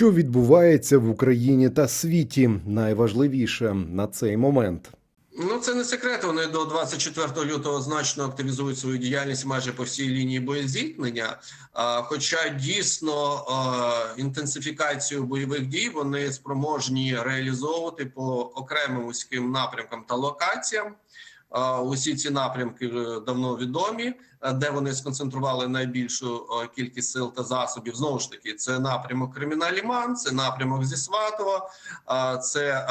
Що відбувається в Україні та світі? Найважливіше на цей момент. Ну, це не секрет. Вони до 24 лютого значно активізують свою діяльність майже по всій лінії боєзіткнення. Хоча дійсно інтенсифікацію бойових дій вони спроможні реалізовувати по окремим вузьким напрямкам та локаціям. Усі ці напрямки е, давно відомі, е, де вони сконцентрували найбільшу е, кількість сил та засобів. Знову ж таки, це напрямок Криміналіман, це напрямок зі Сватова, це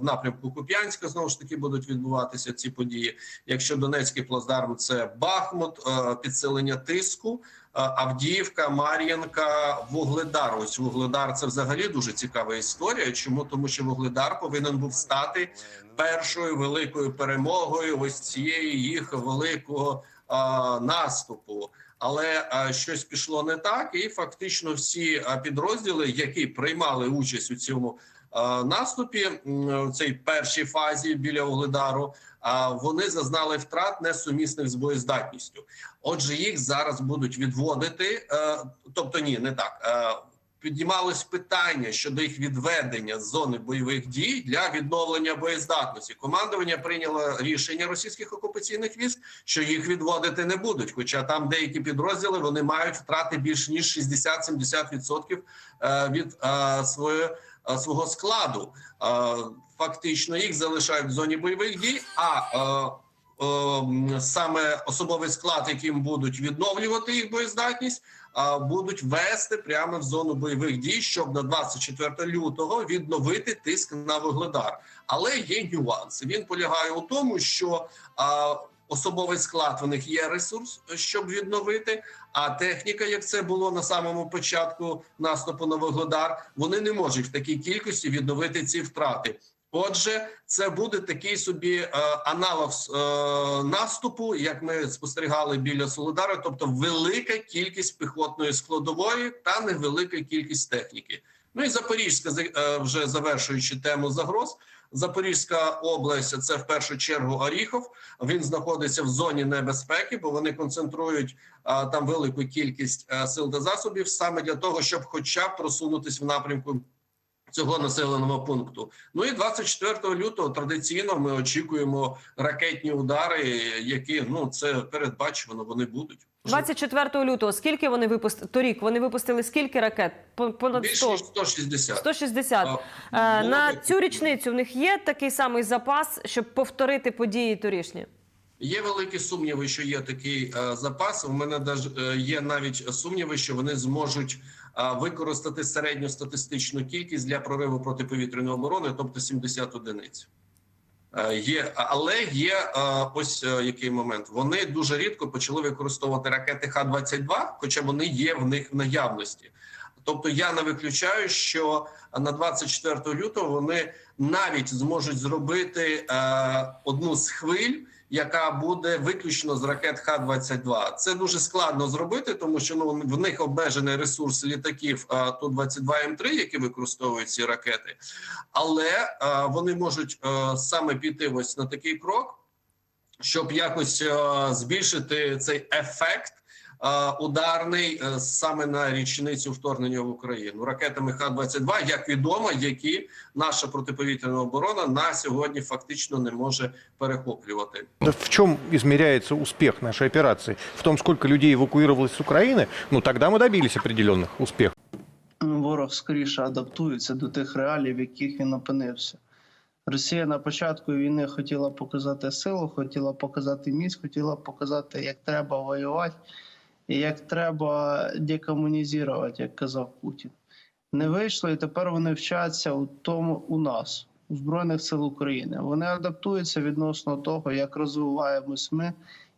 в напрямку Куп'янська знову ж таки будуть відбуватися ці події. Якщо Донецький плацдарм, це Бахмут, підсилення тиску. Авдіївка, Мар'їнка, Вугледар. Ось Вугледар це взагалі дуже цікава історія. Чому тому, що Вугледар повинен був стати першою великою перемогою ось цієї їх великого наступу. Але щось пішло не так, і фактично всі підрозділи, які приймали участь у цьому наступі, у цій першій фазі біля Угледару, вони зазнали втрат несумісних з боєздатністю. Отже, їх зараз будуть відводити. е, тобто, ні, не так. Піднімалось питання щодо їх відведення з зони бойових дій для відновлення боєздатності. Командування прийняло рішення російських окупаційних військ, що їх відводити не будуть. Хоча там деякі підрозділи вони мають втрати більш ніж 60-70% е, від е, своєї е, свого складу. Фактично їх залишають в зоні бойових дій. А саме особовий склад, яким будуть відновлювати їх боєздатність, а, будуть вести прямо в зону бойових дій, щоб на 24 лютого відновити тиск на вугледар. Але є нюанси. Він полягає у тому, що особовий склад у них є ресурс, щоб відновити. А техніка, як це було на самому початку наступу на вугледар, вони не можуть в такій кількості відновити ці втрати. Отже, це буде такий собі е, аналог е, наступу, як ми спостерігали біля Солодара, тобто велика кількість піхотної складової та невелика кількість техніки. Ну і Запорізька, за- е, вже завершуючи тему загроз. Запорізька область це в першу чергу Оріхов. Він знаходиться в зоні небезпеки, бо вони концентрують а, там велику кількість е, сил та засобів саме для того, щоб, хоча б просунутись в напрямку цього населеного пункту. Ну і 24 лютого традиційно ми очікуємо ракетні удари, які ну це передбачувано. Вони будуть 24 лютого. Скільки вони випустили? Торік вони випустили скільки ракет? Пон- Понад більше 100. ніж 160. 160. А, було На би- цю річницю в них є такий самий запас, щоб повторити події торішні. Є великі сумніви, що є такий е, запас. У мене даже е, є навіть сумніви, що вони зможуть використати середню статистичну кількість для прориву протиповітряної оборони, тобто 70 одиниць. Е, Є, але є е, ось е, який момент. Вони дуже рідко почали використовувати ракети Х-22, хоча вони є в них в наявності. Тобто я не виключаю, що на 24 лютого вони навіть зможуть зробити одну з хвиль, яка буде виключно з ракет Х-22. Це дуже складно зробити, тому що ну в них обмежений ресурс літаків е, Ту-22М3, які використовують ці ракети, але а, вони можуть а, саме піти ось на такий крок, щоб якось а, збільшити цей ефект е, Ударний е, саме на річницю вторгнення в Україну ракетами Х-22, як відомо, які наша протиповітряна оборона на сьогодні фактично не може перехоплювати. Да В чем измеряется успех нашей операции? В том, сколько людей эвакуировалось с Украины? Ну, тогда мы добились определенных успехов. ворог скоріше адаптується до тих реалій, в яких він опинився. Росія на початку війни хотіла показати силу, хотіла показати міць, хотіла показати, як треба воювати як треба декомунізувати, як казав Путін. Не вийшло, і тепер вони вчаться у тому у нас, у Збройних сил України. Вони адаптуються відносно того, як розвиваємось ми,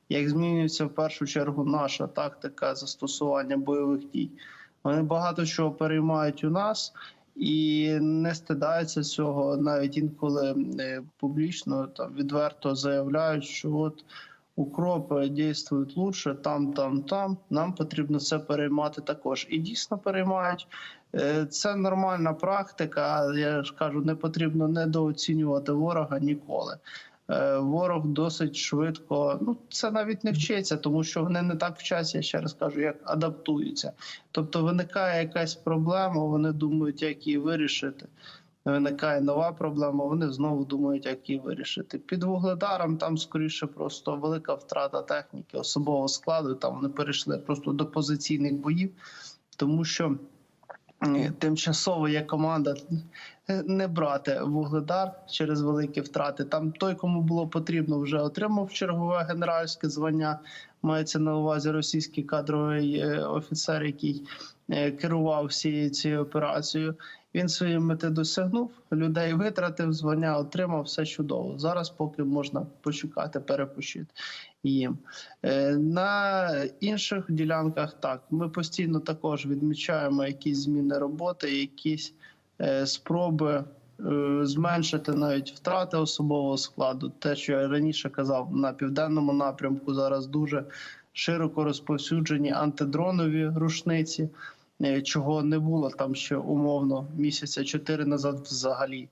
як змінюється в першу чергу наша тактика застосування бойових дій. Вони багато чого переймають у нас і не стидаються цього, навіть інколи е, публічно там відверто заявляють, що от укропи дійствують лучше там, там, там. Нам потрібно це переймати також. І дійсно переймають. Е, Це нормальна практика. Я ж кажу, не потрібно недооцінювати ворога ніколи. е, ворог досить швидко. Ну це навіть не вчиться, тому що вони не так вчаться, я ще раз кажу, як адаптуються. Тобто виникає якась проблема, вони думають, як її вирішити. Виникає нова проблема, вони знову думають, як її вирішити. Під вугледаром там скоріше просто велика втрата техніки, особового складу. Там вони перейшли просто до позиційних боїв, тому що тимчасово є команда е, не брати вугледар через великі втрати. Там той, кому було потрібно, вже отримав чергове генеральське звання. Мається на увазі російський кадровий е, офіцер, який е, керував всією цією операцією. Він свої мети досягнув, людей витратив, звання отримав, все чудово. Зараз поки можна почекати, перепочити їм. Е, На інших ділянках так ми постійно також відмічаємо якісь зміни роботи, якісь е, спроби е, зменшити навіть втрати особового складу. Те, що я раніше казав, на південному напрямку зараз дуже широко розповсюджені антидронові рушниці чого не було там ще умовно місяця чотири назад взагалі.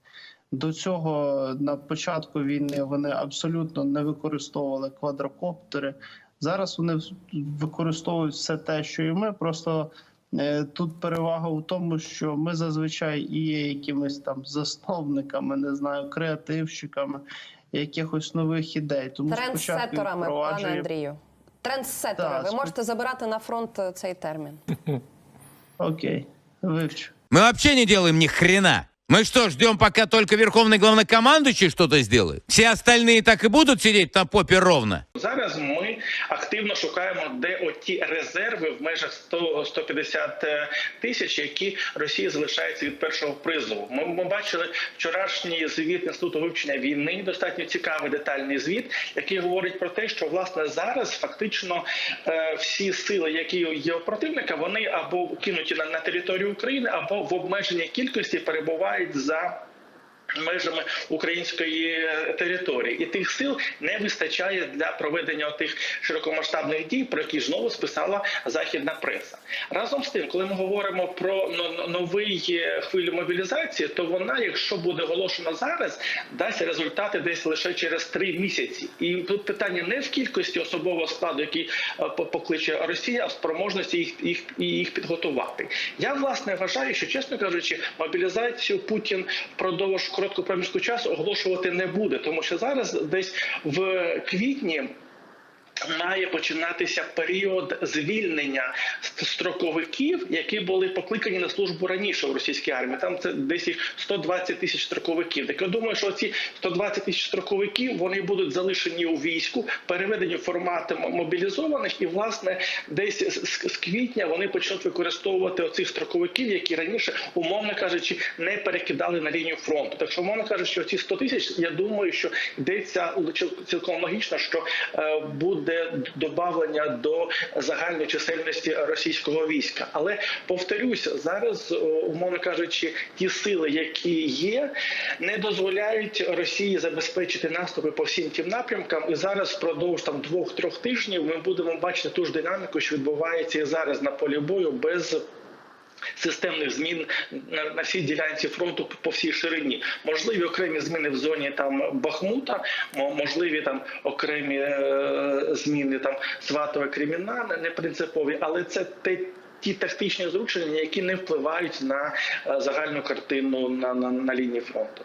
До цього на початку війни вони абсолютно не використовували квадрокоптери. Зараз вони використовують все те, що і ми. Просто е, тут перевага у тому, що ми зазвичай і є якимись там засновниками, не знаю, креативщиками якихось нових ідей. Тому їх Трендсеттерами, пане. Андрію. Трендсеттери. Так, Ви можете забирати на фронт е, цей термін. Окей, вивчу. Мы вообще не делаем ни хрена. Мы что, ждем, пока только верховный главнокомандующий что-то сделает? Все остальные так и будут сидеть на попе ровно? Зараз ми активно шукаємо, де оті резерви в межах 100 150 тисяч, які Росії залишаються від першого призову. Ми, ми бачили вчорашній звіт інституту вивчення війни, достатньо цікавий детальний звіт, який говорить про те, що власне зараз фактично е, всі сили, які є у противника, вони або кинуті на, на територію України, або в обмеженій кількості перебувають за межами української е, території, і тих сил не вистачає для проведення тих широкомасштабних дій, про які знову списала західна преса. Разом з тим, коли ми говоримо про но- но- новий е, хвилю мобілізації, то вона, якщо буде оголошена зараз, дасть результати десь лише через три місяці. І тут питання не в кількості особового складу, який е, по- покличе Росія, а в спроможності їх їх їх підготувати. Я власне вважаю, що чесно кажучи, мобілізацію Путін впродовж короткого проміжку часу оголошувати не буде, тому що зараз десь в квітні. Має починатися період звільнення строковиків, які були покликані на службу раніше в російській армії. Там це десь їх 120 тисяч строковиків. Так я думаю, що ці 120 тисяч строковиків вони будуть залишені у війську, переведені в формат мобілізованих, і власне десь з, квітня вони почнуть використовувати оцих строковиків, які раніше, умовно кажучи, не перекидали на лінію фронту. Так що, умовно кажучи, ці 100 тисяч, я думаю, що йдеться ціл- цілком логічно, що е, буде додавлення до загальної чисельності російського війська. Але повторюся, зараз, умовно кажучи, ті сили, які є, не дозволяють Росії забезпечити наступи по всім тим напрямкам. І зараз впродовж там двох-трьох тижнів ми будемо бачити ту ж динаміку, що відбувається і зараз на полі бою без. Системних змін на, на всій ділянці фронту по всій ширині. Можливі окремі зміни в зоні там Бахмута, мо- можливі там окремі е, зміни там Сватове Креміна, не принципові, але це те. Ті тактичні зручення, які не впливають на е, загальну картину на, на, на лінії фронту.